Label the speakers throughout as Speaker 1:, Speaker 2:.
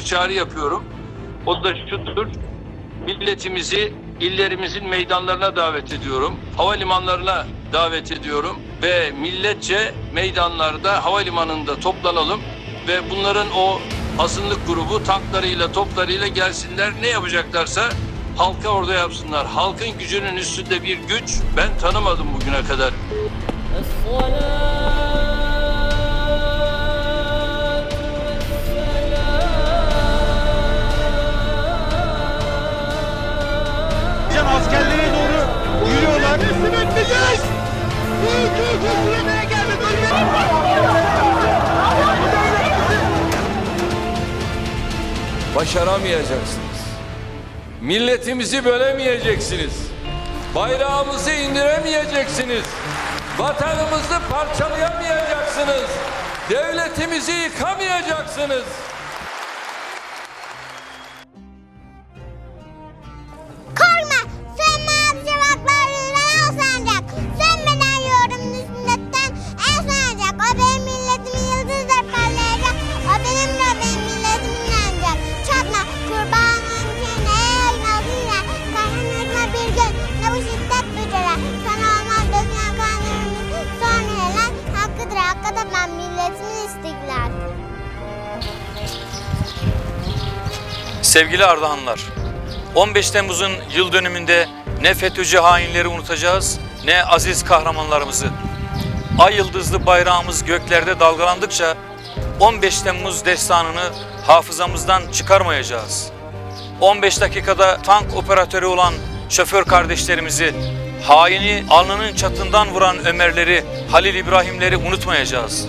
Speaker 1: bir çağrı yapıyorum. O da şudur. Milletimizi illerimizin meydanlarına davet ediyorum. Havalimanlarına davet ediyorum ve milletçe meydanlarda havalimanında toplanalım ve bunların o azınlık grubu tanklarıyla toplarıyla gelsinler ne yapacaklarsa halka orada yapsınlar. Halkın gücünün üstünde bir güç ben tanımadım bugüne kadar. Başaramayacaksınız. Milletimizi bölemeyeceksiniz. Bayrağımızı indiremeyeceksiniz. Vatanımızı parçalayamayacaksınız. Devletimizi yıkamayacaksınız.
Speaker 2: Sevgili Ardahanlar, 15 Temmuz'un yıl dönümünde ne FETÖ'cü hainleri unutacağız ne aziz kahramanlarımızı. Ay yıldızlı bayrağımız göklerde dalgalandıkça 15 Temmuz destanını hafızamızdan çıkarmayacağız. 15 dakikada tank operatörü olan şoför kardeşlerimizi, haini alnının çatından vuran Ömerleri, Halil İbrahimleri unutmayacağız.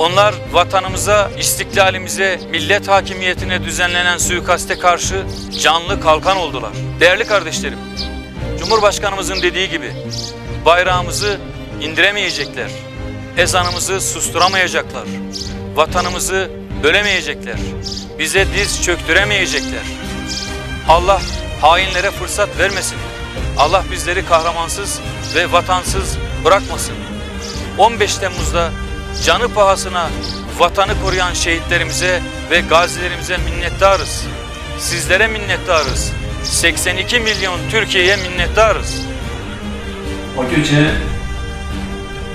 Speaker 2: Onlar vatanımıza, istiklalimize, millet hakimiyetine düzenlenen suikaste karşı canlı kalkan oldular. Değerli kardeşlerim, Cumhurbaşkanımızın dediği gibi bayrağımızı indiremeyecekler. Ezanımızı susturamayacaklar. Vatanımızı bölemeyecekler. Bize diz çöktüremeyecekler. Allah hainlere fırsat vermesin. Allah bizleri kahramansız ve vatansız bırakmasın. 15 Temmuz'da canı pahasına vatanı koruyan şehitlerimize ve gazilerimize minnettarız. Sizlere minnettarız. 82 milyon Türkiye'ye minnettarız.
Speaker 3: O gece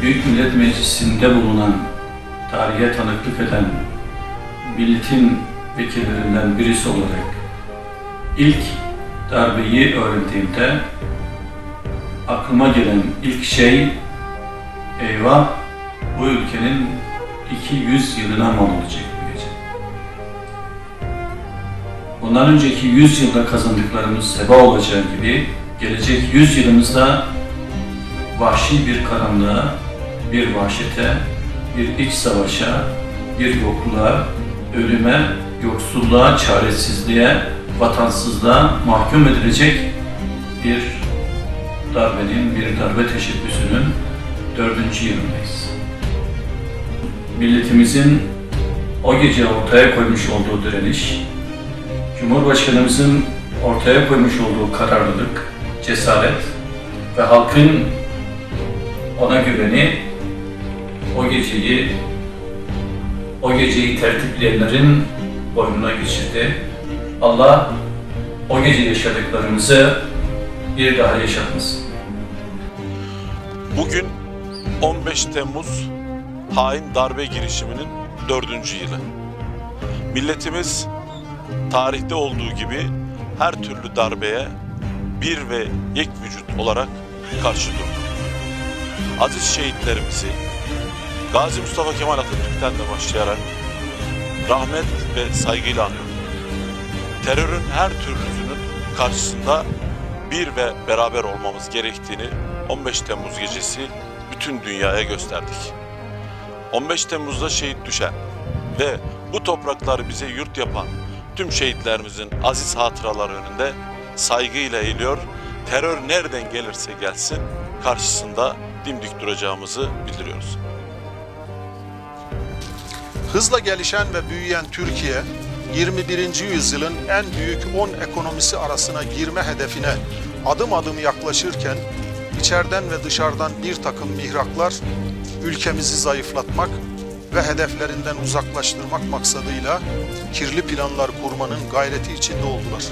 Speaker 3: Büyük Millet Meclisi'nde bulunan, tarihe tanıklık eden milletin vekillerinden birisi olarak ilk darbeyi öğrendiğimde aklıma gelen ilk şey eyvah bu ülkenin 200 yılına mal olacak bu gece. Bundan önceki 100 yılda kazandıklarımız heba olacağı gibi gelecek 100 yılımızda vahşi bir karanlığa, bir vahşete, bir iç savaşa, bir yokluğa, ölüme, yoksulluğa, çaresizliğe, vatansızlığa mahkum edilecek bir darbenin, bir darbe teşebbüsünün dördüncü yılındayız. Milletimizin o gece ortaya koymuş olduğu direniş, Cumhurbaşkanımızın ortaya koymuş olduğu kararlılık, cesaret ve halkın ona güveni o geceyi o geceyi tertipleyenlerin boynuna geçirdi. Allah o gece yaşadıklarımızı bir daha yaşatmasın.
Speaker 4: Bugün 15 Temmuz hain darbe girişiminin dördüncü yılı. Milletimiz tarihte olduğu gibi her türlü darbeye bir ve yek vücut olarak karşı durdu. Aziz şehitlerimizi Gazi Mustafa Kemal Atatürk'ten de başlayarak rahmet ve saygıyla anıyorum. Terörün her türlüsünün karşısında bir ve beraber olmamız gerektiğini 15 Temmuz gecesi bütün dünyaya gösterdik. 15 Temmuz'da şehit düşen ve bu toprakları bize yurt yapan tüm şehitlerimizin aziz hatıraları önünde saygıyla eğiliyor. Terör nereden gelirse gelsin karşısında dimdik duracağımızı bildiriyoruz.
Speaker 5: Hızla gelişen ve büyüyen Türkiye, 21. yüzyılın en büyük 10 ekonomisi arasına girme hedefine adım adım yaklaşırken, içeriden ve dışarıdan bir takım mihraklar ülkemizi zayıflatmak ve hedeflerinden uzaklaştırmak maksadıyla kirli planlar kurmanın gayreti içinde oldular.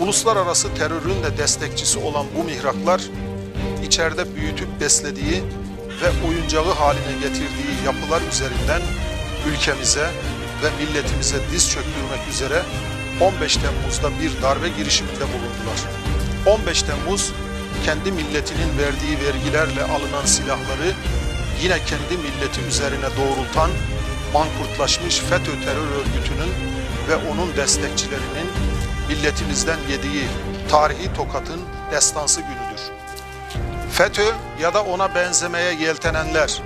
Speaker 5: Uluslararası terörün de destekçisi olan bu mihraklar, içeride büyütüp beslediği ve oyuncağı haline getirdiği yapılar üzerinden ülkemize ve milletimize diz çöktürmek üzere 15 Temmuz'da bir darbe girişiminde bulundular. 15 Temmuz kendi milletinin verdiği vergilerle alınan silahları yine kendi milleti üzerine doğrultan mankurtlaşmış FETÖ terör örgütünün ve onun destekçilerinin milletimizden yediği tarihi tokatın destansı günüdür. FETÖ ya da ona benzemeye yeltenenler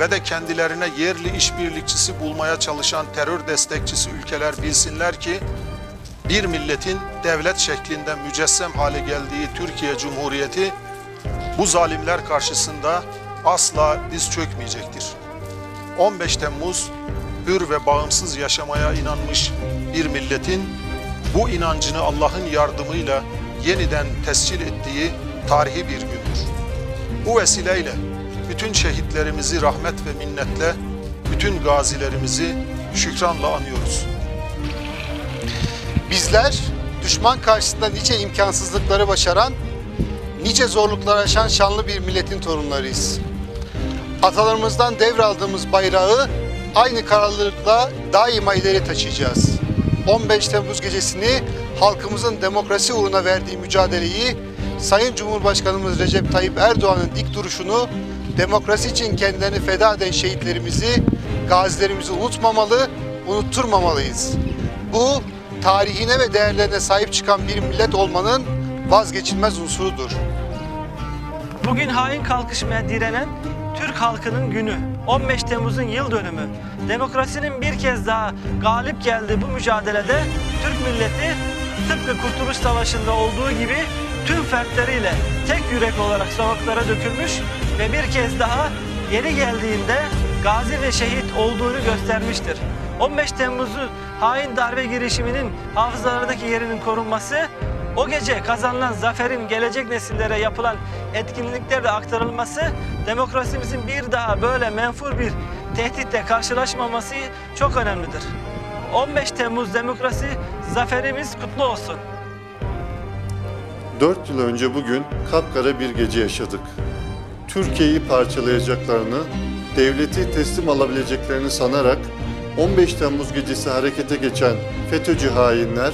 Speaker 5: ve de kendilerine yerli işbirlikçisi bulmaya çalışan terör destekçisi ülkeler bilsinler ki bir milletin devlet şeklinde mücessem hale geldiği Türkiye Cumhuriyeti bu zalimler karşısında asla diz çökmeyecektir. 15 Temmuz hür ve bağımsız yaşamaya inanmış bir milletin bu inancını Allah'ın yardımıyla yeniden tescil ettiği tarihi bir gündür. Bu vesileyle bütün şehitlerimizi rahmet ve minnetle, bütün gazilerimizi şükranla anıyoruz.
Speaker 6: Bizler düşman karşısında nice imkansızlıkları başaran, nice zorluklar aşan şanlı bir milletin torunlarıyız. Atalarımızdan devraldığımız bayrağı aynı kararlılıkla daima ileri taşıyacağız. 15 Temmuz gecesini halkımızın demokrasi uğruna verdiği mücadeleyi Sayın Cumhurbaşkanımız Recep Tayyip Erdoğan'ın dik duruşunu demokrasi için kendilerini feda eden şehitlerimizi, gazilerimizi unutmamalı, unutturmamalıyız. Bu tarihine ve değerlerine sahip çıkan bir millet olmanın vazgeçilmez unsurudur.
Speaker 7: Bugün hain kalkışmaya direnen Türk halkının günü. 15 Temmuz'un yıl dönümü. Demokrasinin bir kez daha galip geldiği bu mücadelede Türk milleti tıpkı Kurtuluş Savaşı'nda olduğu gibi tüm fertleriyle tek yürek olarak sokaklara dökülmüş ve bir kez daha yeri geldiğinde gazi ve şehit olduğunu göstermiştir. 15 Temmuz'u hain darbe girişiminin hafızalardaki yerinin korunması o gece kazanılan zaferin gelecek nesillere yapılan etkinliklerde aktarılması demokrasimizin bir daha böyle menfur bir tehditle karşılaşmaması çok önemlidir. 15 Temmuz demokrasi zaferimiz kutlu olsun.
Speaker 8: 4 yıl önce bugün kapkara bir gece yaşadık. Türkiye'yi parçalayacaklarını, devleti teslim alabileceklerini sanarak 15 Temmuz gecesi harekete geçen FETÖ'cü hainler,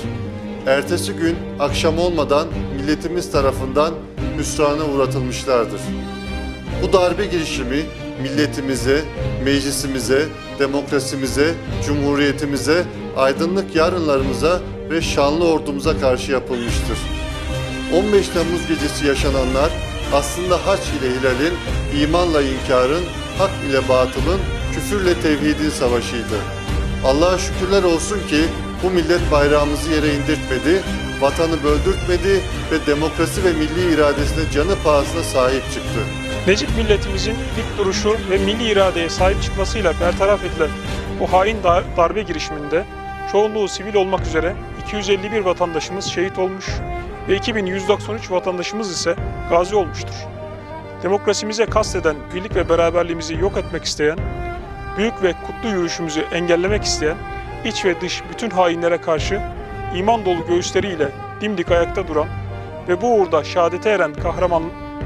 Speaker 8: ertesi gün akşam olmadan milletimiz tarafından hüsrana uğratılmışlardır. Bu darbe girişimi milletimize, meclisimize, demokrasimize, cumhuriyetimize, aydınlık yarınlarımıza ve şanlı ordumuza karşı yapılmıştır. 15 Temmuz gecesi yaşananlar aslında haç ile hilalin, imanla inkarın, hak ile batılın, küfürle tevhidin savaşıydı. Allah'a şükürler olsun ki bu millet bayrağımızı yere indirtmedi, vatanı böldürtmedi ve demokrasi ve milli iradesine canı pahasına sahip çıktı.
Speaker 9: Necip milletimizin dik duruşu ve milli iradeye sahip çıkmasıyla bertaraf edilen bu hain dar- darbe girişiminde çoğunluğu sivil olmak üzere 251 vatandaşımız şehit olmuş ve 2193 vatandaşımız ise gazi olmuştur. Demokrasimize kasteden birlik ve beraberliğimizi yok etmek isteyen, büyük ve kutlu yürüyüşümüzü engellemek isteyen, iç ve dış bütün hainlere karşı iman dolu göğüsleriyle dimdik ayakta duran ve bu uğurda şehadete eren kahraman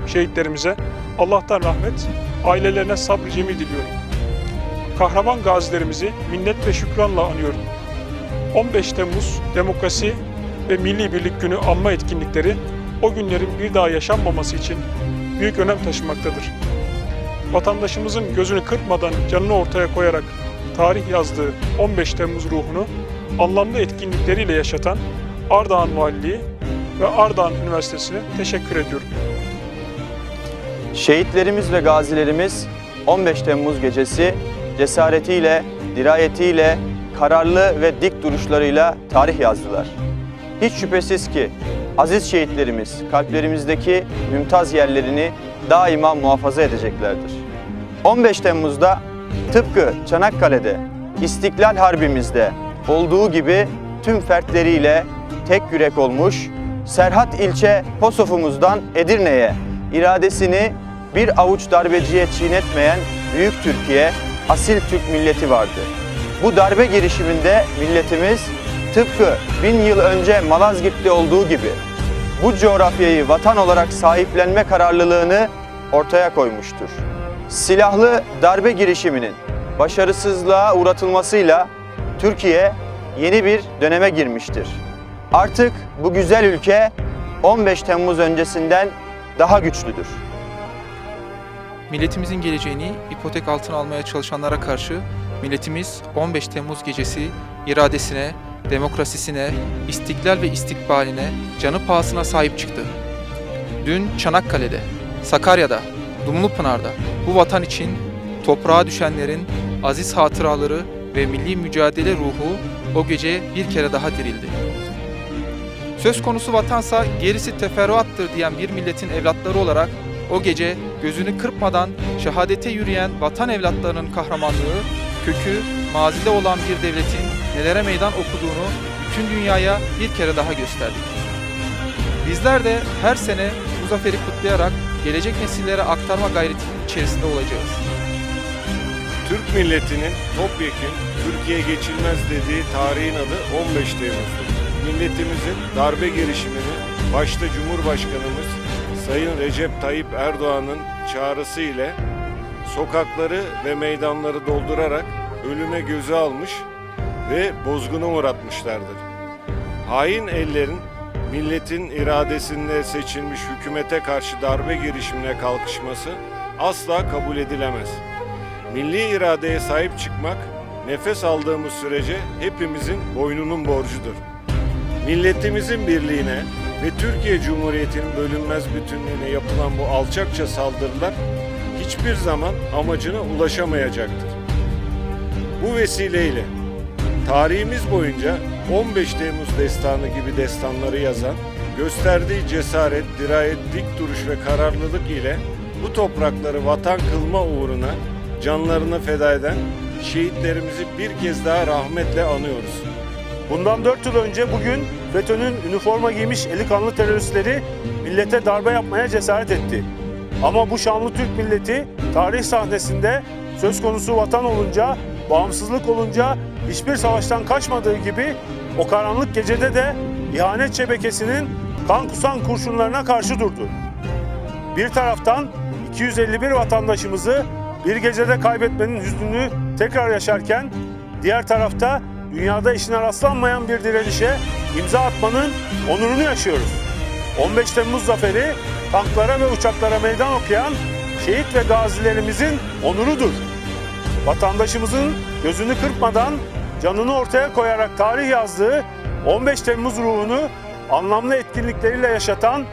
Speaker 9: şehitlerimize Allah'tan rahmet, ailelerine sabır cemil diliyorum. Kahraman gazilerimizi minnet ve şükranla anıyorum. 15 Temmuz Demokrasi ve Milli Birlik Günü anma etkinlikleri o günlerin bir daha yaşanmaması için büyük önem taşımaktadır. Vatandaşımızın gözünü kırpmadan canını ortaya koyarak tarih yazdığı 15 Temmuz ruhunu anlamlı etkinlikleriyle yaşatan Ardahan Valiliği ve Ardahan Üniversitesi'ne teşekkür ediyorum.
Speaker 10: Şehitlerimiz ve gazilerimiz 15 Temmuz gecesi cesaretiyle, dirayetiyle, kararlı ve dik duruşlarıyla tarih yazdılar. Hiç şüphesiz ki aziz şehitlerimiz kalplerimizdeki mümtaz yerlerini daima muhafaza edeceklerdir. 15 Temmuz'da tıpkı Çanakkale'de, İstiklal Harbimizde olduğu gibi tüm fertleriyle tek yürek olmuş, Serhat ilçe Posof'umuzdan Edirne'ye iradesini bir avuç darbeciye çiğnetmeyen Büyük Türkiye asil Türk milleti vardı. Bu darbe girişiminde milletimiz tıpkı bin yıl önce Malazgirt'te olduğu gibi bu coğrafyayı vatan olarak sahiplenme kararlılığını ortaya koymuştur. Silahlı darbe girişiminin başarısızlığa uğratılmasıyla Türkiye yeni bir döneme girmiştir. Artık bu güzel ülke 15 Temmuz öncesinden daha güçlüdür.
Speaker 11: Milletimizin geleceğini ipotek altına almaya çalışanlara karşı milletimiz 15 Temmuz gecesi iradesine, demokrasisine, istiklal ve istikbaline canı pahasına sahip çıktı. Dün Çanakkale'de, Sakarya'da, Dumlupınar'da bu vatan için toprağa düşenlerin aziz hatıraları ve milli mücadele ruhu o gece bir kere daha dirildi. Söz konusu vatansa gerisi teferruattır diyen bir milletin evlatları olarak o gece gözünü kırpmadan şehadete yürüyen vatan evlatlarının kahramanlığı, kökü mazide olan bir devletin nelere meydan okuduğunu bütün dünyaya bir kere daha gösterdik. Bizler de her sene bu zaferi kutlayarak gelecek nesillere aktarma gayretinin içerisinde olacağız.
Speaker 12: Türk milletinin topyekun Türkiye geçilmez dediği tarihin adı 15 Temmuz'dur. Milletimizin darbe girişimini başta Cumhurbaşkanımız Sayın Recep Tayyip Erdoğan'ın çağrısı ile sokakları ve meydanları doldurarak ölüme göze almış ve bozguna uğratmışlardır. Hain ellerin milletin iradesinde seçilmiş hükümete karşı darbe girişimine kalkışması asla kabul edilemez. Milli iradeye sahip çıkmak, nefes aldığımız sürece hepimizin boynunun borcudur. Milletimizin birliğine ve Türkiye Cumhuriyeti'nin bölünmez bütünlüğüne yapılan bu alçakça saldırılar hiçbir zaman amacına ulaşamayacaktır. Bu vesileyle tarihimiz boyunca 15 Temmuz destanı gibi destanları yazan, gösterdiği cesaret, dirayet, dik duruş ve kararlılık ile bu toprakları vatan kılma uğruna canlarını feda eden şehitlerimizi bir kez daha rahmetle anıyoruz.
Speaker 13: Bundan 4 yıl önce bugün FETÖ'nün üniforma giymiş eli kanlı teröristleri millete darbe yapmaya cesaret etti. Ama bu şanlı Türk milleti tarih sahnesinde söz konusu vatan olunca, bağımsızlık olunca hiçbir savaştan kaçmadığı gibi o karanlık gecede de ihanet şebekesinin kan kusan kurşunlarına karşı durdu. Bir taraftan 251 vatandaşımızı bir gecede kaybetmenin hüznünü tekrar yaşarken, diğer tarafta dünyada işine rastlanmayan bir direnişe imza atmanın onurunu yaşıyoruz. 15 Temmuz zaferi tanklara ve uçaklara meydan okuyan şehit ve gazilerimizin onurudur. Vatandaşımızın gözünü kırpmadan canını ortaya koyarak tarih yazdığı 15 Temmuz ruhunu anlamlı etkinlikleriyle yaşatan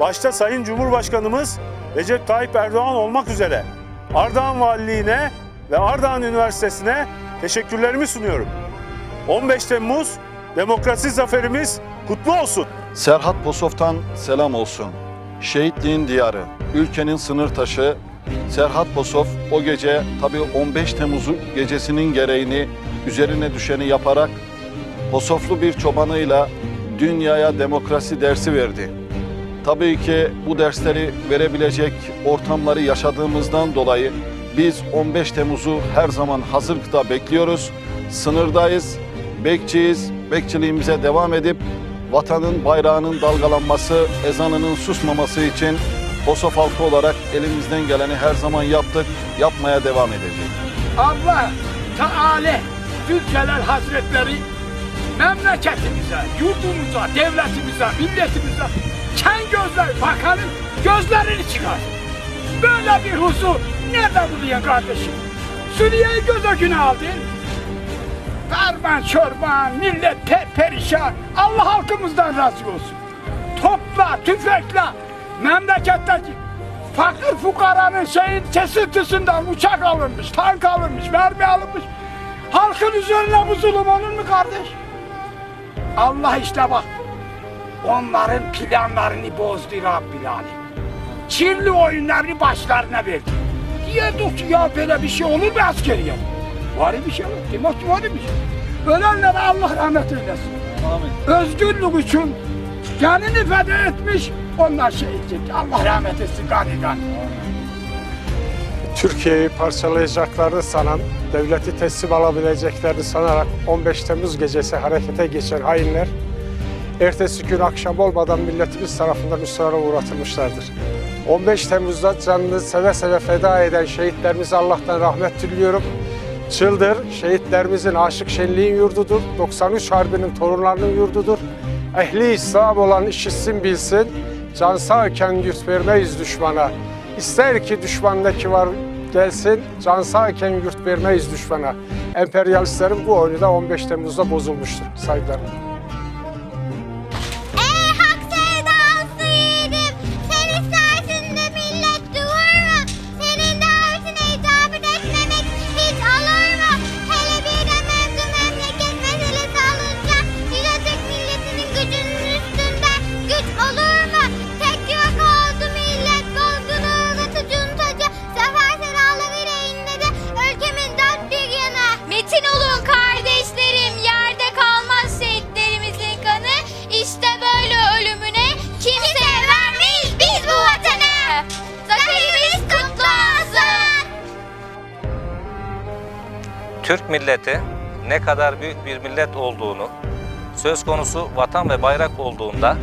Speaker 13: başta Sayın Cumhurbaşkanımız Recep Tayyip Erdoğan olmak üzere Ardahan Valiliğine ve Ardahan Üniversitesi'ne teşekkürlerimi sunuyorum. 15 Temmuz demokrasi zaferimiz kutlu olsun.
Speaker 14: Serhat Posof'tan selam olsun. Şehitliğin diyarı, ülkenin sınır taşı. Serhat Posof o gece tabii 15 Temmuz'un gecesinin gereğini üzerine düşeni yaparak Posoflu bir çobanıyla dünyaya demokrasi dersi verdi. Tabii ki bu dersleri verebilecek ortamları yaşadığımızdan dolayı biz 15 Temmuz'u her zaman hazırlıkta bekliyoruz. Sınırdayız, bekçiyiz, bekçiliğimize devam edip vatanın bayrağının dalgalanması, ezanının susmaması için Kosof halkı olarak elimizden geleni her zaman yaptık, yapmaya devam edeceğiz.
Speaker 15: Allah Teala Zülcelal Hazretleri memleketimize, yurdumuza, devletimize, milletimize ken gözler bakanın gözlerini çıkar. Böyle bir huzur nerede buluyor kardeşim? Suriye'yi göz önüne aldın. Karman çorban, millet pe perişan. Allah halkımızdan razı olsun. Topla, tüfekle memleketteki fakir fukaranın şeyin kesintisinden uçak alınmış, tank alınmış, mermi alınmış. Halkın üzerine bu zulüm olur mu kardeş? Allah işte bak onların planlarını bozdu Rabbil Alem. Kirli oyunlarını başlarına verdi. Diyorduk ki ya böyle bir şey olur mu askeriye? Var bir şey yok. Demek ki var bir şey. Ölenlere Allah rahmet eylesin. Özgürlük için canını feda etmiş onlar şehit. Allah rahmet etsin gani gani.
Speaker 16: Türkiye'yi parçalayacaklarını sanan, devleti teslim alabileceklerini sanarak 15 Temmuz gecesi harekete geçen hainler, ertesi gün akşam olmadan milletimiz tarafından hüsrana uğratılmışlardır. 15 Temmuz'da canını seve seve feda eden şehitlerimize Allah'tan rahmet diliyorum. Çıldır, şehitlerimizin aşık şenliğin yurdudur. 93 Harbi'nin torunlarının yurdudur. Ehli İslam olan işitsin bilsin, can sağken yurt vermeyiz düşmana. İster ki düşman ne ki var gelsin, can sağken yurt vermeyiz düşmana. Emperyalistlerin bu oyunu da 15 Temmuz'da bozulmuştur. Saygılar.
Speaker 17: Kadar büyük bir millet olduğunu, söz konusu vatan ve bayrak olduğunda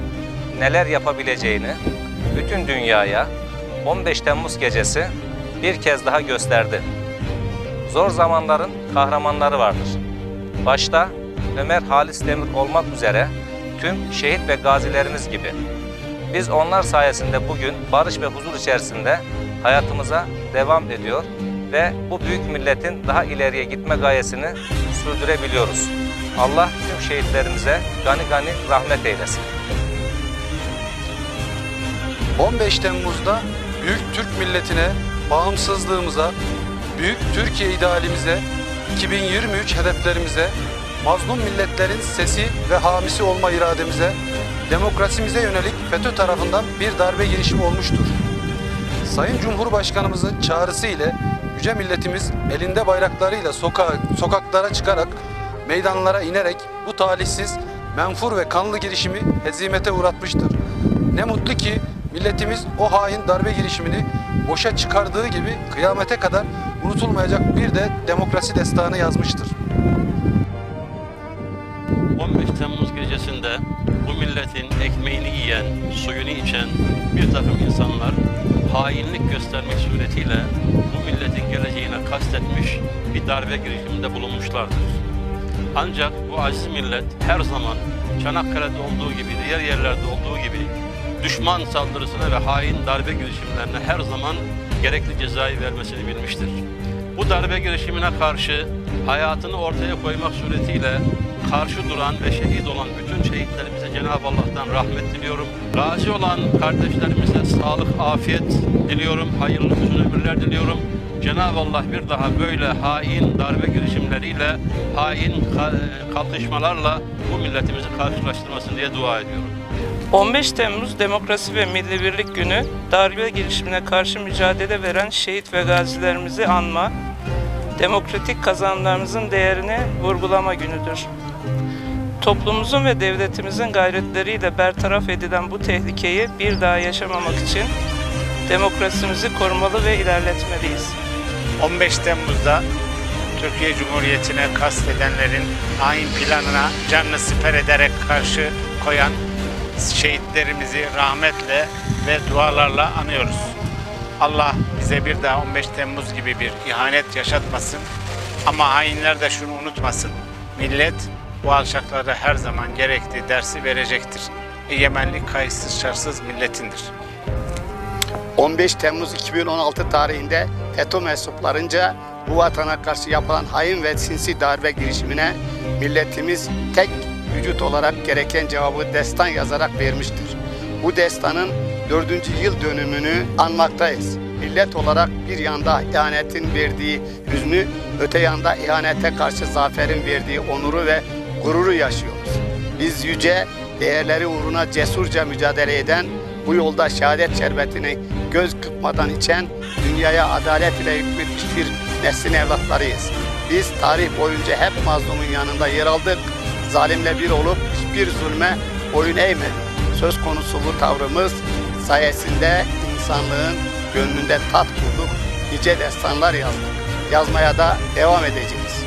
Speaker 17: neler yapabileceğini bütün dünyaya 15 Temmuz gecesi bir kez daha gösterdi. Zor zamanların kahramanları vardır. Başta Ömer Halis Demir olmak üzere tüm şehit ve gazilerimiz gibi. Biz onlar sayesinde bugün barış ve huzur içerisinde hayatımıza devam ediyor ve bu büyük milletin daha ileriye gitme gayesini sürdürebiliyoruz. Allah tüm şehitlerimize gani gani rahmet eylesin.
Speaker 18: 15 Temmuz'da büyük Türk milletine, bağımsızlığımıza, büyük Türkiye idealimize, 2023 hedeflerimize, mazlum milletlerin sesi ve hamisi olma irademize, demokrasimize yönelik FETÖ tarafından bir darbe girişimi olmuştur. Sayın Cumhurbaşkanımızın çağrısı ile yüce milletimiz elinde bayraklarıyla sokağa, sokaklara çıkarak, meydanlara inerek bu talihsiz, menfur ve kanlı girişimi hezimete uğratmıştır. Ne mutlu ki milletimiz o hain darbe girişimini boşa çıkardığı gibi kıyamete kadar unutulmayacak bir de demokrasi destanı yazmıştır.
Speaker 19: 15 Temmuz gecesinde bu milletin ekmeğini yiyen, suyunu içen bir takım insanlar hainlik göstermek suretiyle geleceğine kastetmiş bir darbe girişiminde bulunmuşlardır. Ancak bu aziz millet her zaman Çanakkale'de olduğu gibi, diğer yerlerde olduğu gibi düşman saldırısına ve hain darbe girişimlerine her zaman gerekli cezayı vermesini bilmiştir. Bu darbe girişimine karşı hayatını ortaya koymak suretiyle karşı duran ve şehit olan bütün şehitlerimize Cenab-ı Allah'tan rahmet diliyorum. Gazi olan kardeşlerimize sağlık, afiyet diliyorum. Hayırlı uzun ömürler diliyorum. Cenab-ı Allah bir daha böyle hain darbe girişimleriyle, hain ka- kalkışmalarla bu milletimizi karşılaştırmasın diye dua ediyorum.
Speaker 20: 15 Temmuz Demokrasi ve Milli Birlik Günü darbe girişimine karşı mücadele veren şehit ve gazilerimizi anma, demokratik kazanımlarımızın değerini vurgulama günüdür. Toplumumuzun ve devletimizin gayretleriyle bertaraf edilen bu tehlikeyi bir daha yaşamamak için demokrasimizi korumalı ve ilerletmeliyiz.
Speaker 21: 15 Temmuz'da Türkiye Cumhuriyeti'ne kastedenlerin hain planına canını siper ederek karşı koyan şehitlerimizi rahmetle ve dualarla anıyoruz. Allah bize bir daha 15 Temmuz gibi bir ihanet yaşatmasın. Ama hainler de şunu unutmasın. Millet bu alçaklara her zaman gerektiği dersi verecektir. Egemenlik kayıtsız şartsız milletindir.
Speaker 22: 15 Temmuz 2016 tarihinde FETÖ mensuplarınca bu vatana karşı yapılan hain ve sinsi darbe girişimine milletimiz tek vücut olarak gereken cevabı destan yazarak vermiştir. Bu destanın dördüncü yıl dönümünü anmaktayız. Millet olarak bir yanda ihanetin verdiği hüznü, öte yanda ihanete karşı zaferin verdiği onuru ve gururu yaşıyoruz. Biz yüce değerleri uğruna cesurca mücadele eden, bu yolda şehadet şerbetini göz kırpmadan içen, dünyaya adalet ile hükmetmiş bir neslin evlatlarıyız. Biz tarih boyunca hep mazlumun yanında yer aldık, zalimle bir olup hiçbir zulme boyun eğmedik. Söz konusu bu tavrımız sayesinde insanlığın gönlünde tat bulduk, nice destanlar yazdık. Yazmaya da devam edeceğiz.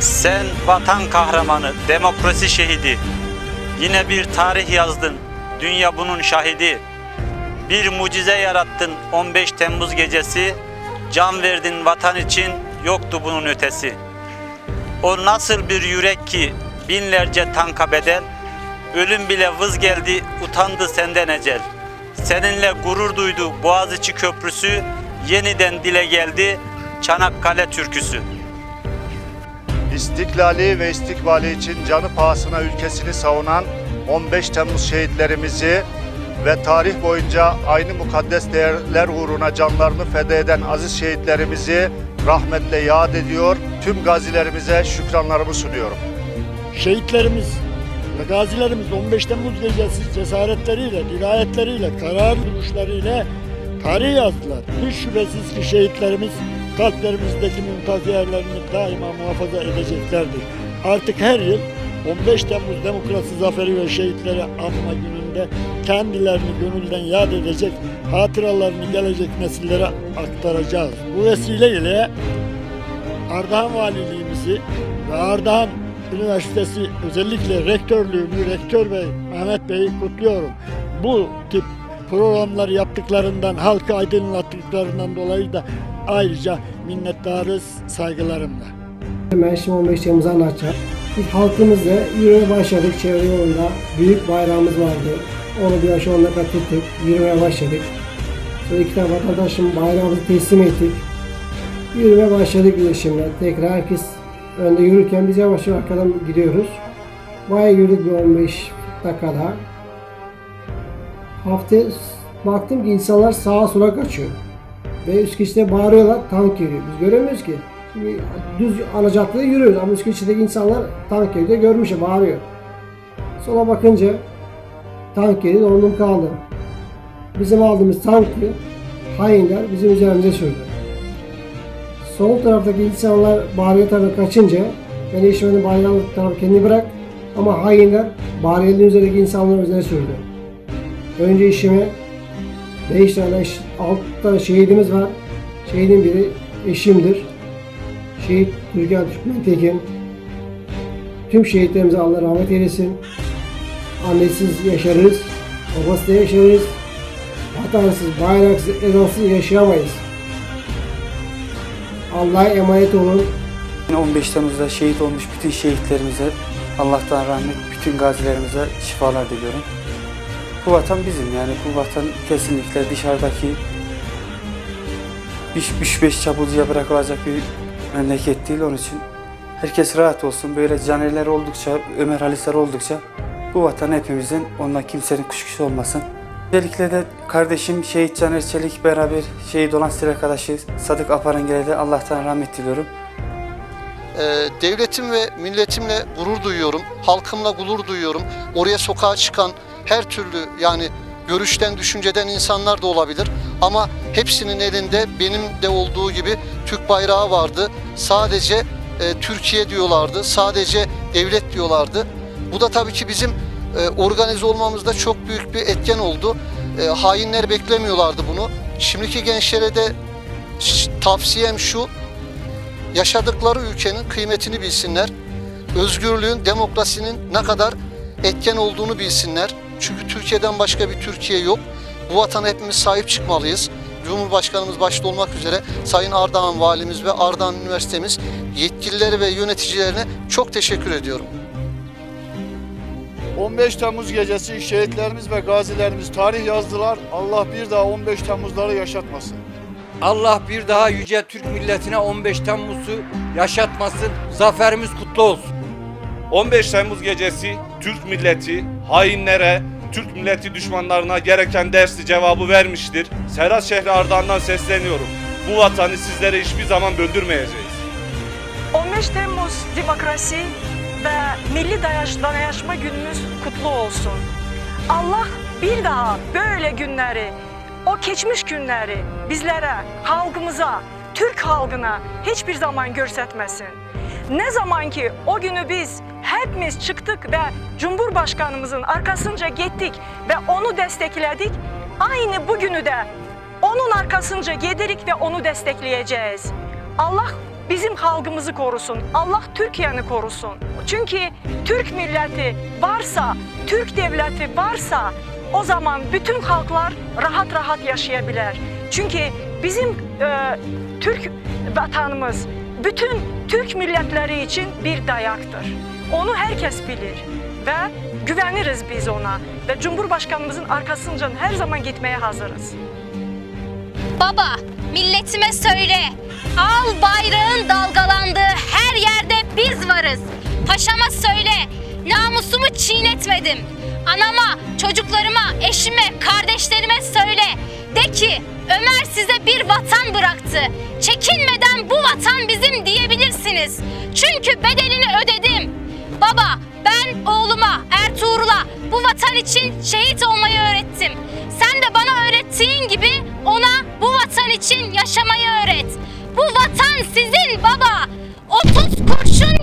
Speaker 23: Sen vatan kahramanı, demokrasi şehidi. Yine bir tarih yazdın, dünya bunun şahidi. Bir mucize yarattın 15 Temmuz gecesi. Can verdin vatan için, yoktu bunun ötesi. O nasıl bir yürek ki binlerce tanka bedel. Ölüm bile vız geldi, utandı senden ecel. Seninle gurur duydu Boğaziçi Köprüsü, yeniden dile geldi Çanakkale türküsü.
Speaker 6: İstiklali ve istikbali için canı pahasına ülkesini savunan 15 Temmuz şehitlerimizi ve tarih boyunca aynı mukaddes değerler uğruna canlarını feda eden aziz şehitlerimizi rahmetle yad ediyor. Tüm gazilerimize şükranlarımı sunuyorum.
Speaker 18: Şehitlerimiz ve gazilerimiz 15 Temmuz gecesi cesaretleriyle, dirayetleriyle, karar duruşlarıyla tarih yazdılar. Hiç şüphesiz ki şehitlerimiz kalplerimizdeki mümtaz yerlerini daima muhafaza edeceklerdir. Artık her yıl 15 Temmuz Demokrasi Zaferi ve Şehitleri Anma Günü'nde kendilerini gönülden yad edecek, hatıralarını gelecek nesillere aktaracağız. Bu vesileyle Ardahan Valiliğimizi ve Ardahan Üniversitesi özellikle rektörlüğünü, rektör bey Mehmet Bey'i kutluyorum. Bu tip programlar yaptıklarından, halkı aydınlattıklarından dolayı da ayrıca minnettarız saygılarımla.
Speaker 24: Şimdi 15 Temmuz'u anlatacağım. Halkımızla yürümeye başladık çevre yolunda. Büyük bayrağımız vardı. Onu bir aşağı onunla tuttuk. Yürümeye başladık. Sonra iki tane vatandaşım bayrağımızı teslim ettik. Yürümeye başladık biz şimdi. Tekrar herkes önde yürürken biz yavaş yavaş arkadan gidiyoruz. Bayağı yürüdük bir 15 dakikada. Hafta baktım ki insanlar sağa sola kaçıyor. Ve üst geçide bağırıyorlar, tank geliyor. Biz göremiyoruz ki. Düz ana yürüyoruz ama üst geçideki insanlar tank geliyor, görmüş bağırıyor. Sola bakınca tank geliyor, dondum kaldım. Bizim aldığımız tankı hainler bizim üzerimize sürdü. Sol taraftaki insanlar bağırıyor tarafa kaçınca ben eşmenin bayrağı tarafı kendini bırak ama hainler bariyerlerin üzerindeki insanların üzerine sürdü. Önce işime 5 tane, 6 tane şehidimiz var. Şehidin biri eşimdir. Şehit Türkan Türkmen Tekin. Tüm şehitlerimize Allah rahmet eylesin. Annesiz yaşarız, babasız yaşarız. Vatansız, bayraksız, ezansız yaşayamayız. Allah'a emanet olun.
Speaker 25: 15 Temmuz'da şehit olmuş bütün şehitlerimize Allah'tan rahmet, bütün gazilerimize şifalar diliyorum. Bu vatan bizim yani bu vatan kesinlikle dışarıdaki 3-5 çapulcuya bırakılacak bir memleket değil onun için. Herkes rahat olsun böyle caneler oldukça, Ömer Halisler oldukça bu vatan hepimizin ondan kimsenin kuşkusu olmasın. Özellikle de kardeşim Şehit Caner Çelik beraber şehit olan silah arkadaşı Sadık Aparangil'e de Allah'tan rahmet diliyorum.
Speaker 26: Ee, devletim ve milletimle gurur duyuyorum. Halkımla gurur duyuyorum. Oraya sokağa çıkan her türlü yani görüşten, düşünceden insanlar da olabilir. Ama hepsinin elinde benim de olduğu gibi Türk bayrağı vardı. Sadece e, Türkiye diyorlardı. Sadece devlet diyorlardı. Bu da tabii ki bizim e, organize olmamızda çok büyük bir etken oldu. E, hainler beklemiyorlardı bunu. Şimdiki gençlere de tavsiyem şu, yaşadıkları ülkenin kıymetini bilsinler. Özgürlüğün, demokrasinin ne kadar etken olduğunu bilsinler. Çünkü Türkiye'den başka bir Türkiye yok. Bu vatana hepimiz sahip çıkmalıyız. Cumhurbaşkanımız başta olmak üzere Sayın Ardahan Valimiz ve Ardahan Üniversitemiz yetkilileri ve yöneticilerine çok teşekkür ediyorum.
Speaker 6: 15 Temmuz gecesi şehitlerimiz ve gazilerimiz tarih yazdılar. Allah bir daha 15 Temmuzları yaşatmasın.
Speaker 27: Allah bir daha yüce Türk milletine 15 Temmuz'u yaşatmasın. Zaferimiz kutlu olsun.
Speaker 4: 15 Temmuz gecesi Türk milleti hainlere, Türk milleti düşmanlarına gereken dersi cevabı vermiştir. Serhat şehri Ardahan'dan sesleniyorum. Bu vatanı sizlere hiçbir zaman böldürmeyeceğiz.
Speaker 28: 15 Temmuz demokrasi ve milli dayaş, dayanışma günümüz kutlu olsun. Allah bir daha böyle günleri, o geçmiş günleri bizlere, halkımıza, Türk halkına hiçbir zaman görsetmesin. Ne zaman ki o günü biz hepimiz çıktık ve Cumhurbaşkanımızın arkasınca gittik ve onu destekledik, aynı bugünü de Onun arkasınca gedirik ve onu destekleyeceğiz. Allah bizim halkımızı korusun. Allah Türkiye'ni korusun. Çünkü Türk milleti varsa, Türk devleti varsa o zaman bütün halklar rahat rahat yaşayabilir. Çünkü bizim e, Türk vatanımız bütün Türk milletleri için bir dayaktır. Onu herkes bilir ve güveniriz biz ona ve Cumhurbaşkanımızın arkasından her zaman gitmeye hazırız.
Speaker 29: Baba, milletime söyle. Al bayrağın dalgalandığı her yerde biz varız. Paşama söyle. Namusumu çiğnetmedim. Anama, çocuklarıma, eşime, kardeşlerime söyle. De ki Ömer size bir vatan bıraktı. Çekinmeden bu vatan bizim diyebilirsiniz. Çünkü bedelini ödedim. Baba, ben oğluma, Ertuğrul'a bu vatan için şehit olmayı öğrettim. Sen de bana öğrettiğin gibi ona bu vatan için yaşamayı öğret. Bu vatan sizin baba. 30 kurşun